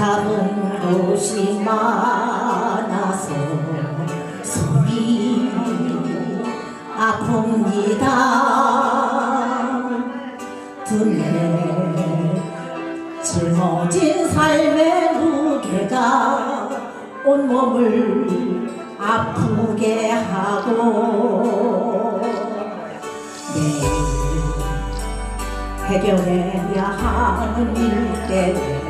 곳이 많아서 속이 아픕니다. 둘레 짊어진 삶의 무게가 온몸을 아프게 하고 내일 해결해야 하는 일 때문에 내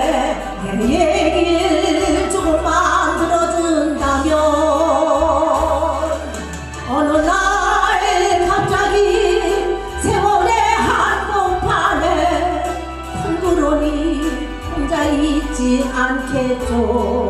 않겠죠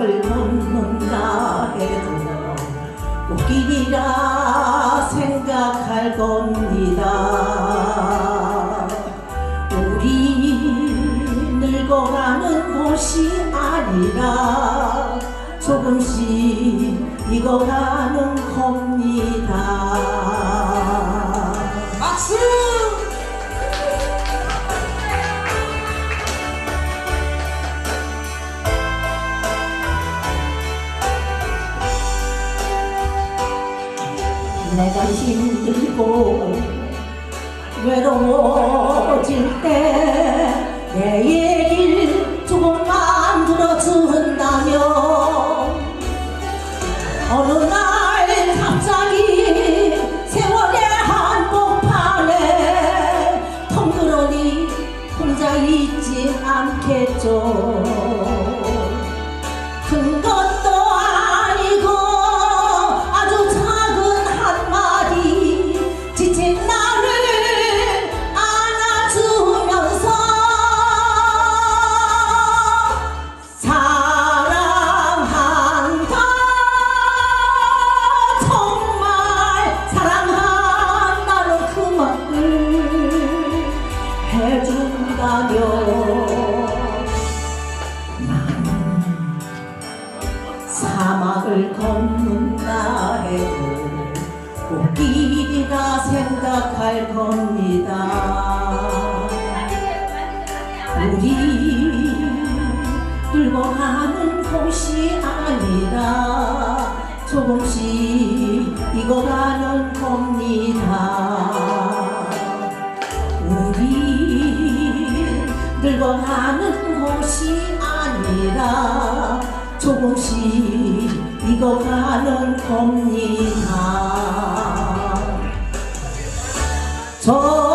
사막을 걷는다 해도 꽃길이라 생각할 겁니다. 우리 늙어가는 곳이 아니라 조금씩 익어가는 겁니다 내가 힘들고 외로워질 때 내 얘기를 조금만 들어준다면 어느 날 갑자기 세월의 한복판에 덩그러니 혼자 있지 않겠죠 꽃길이라 생각할 겁니다. 우리 늙어가는 곳이 아니라 조금씩 익어가는 겁니다. 우리 늙어가는 곳이 아니라 조금씩 익어가는 겁니다 ¡Oh!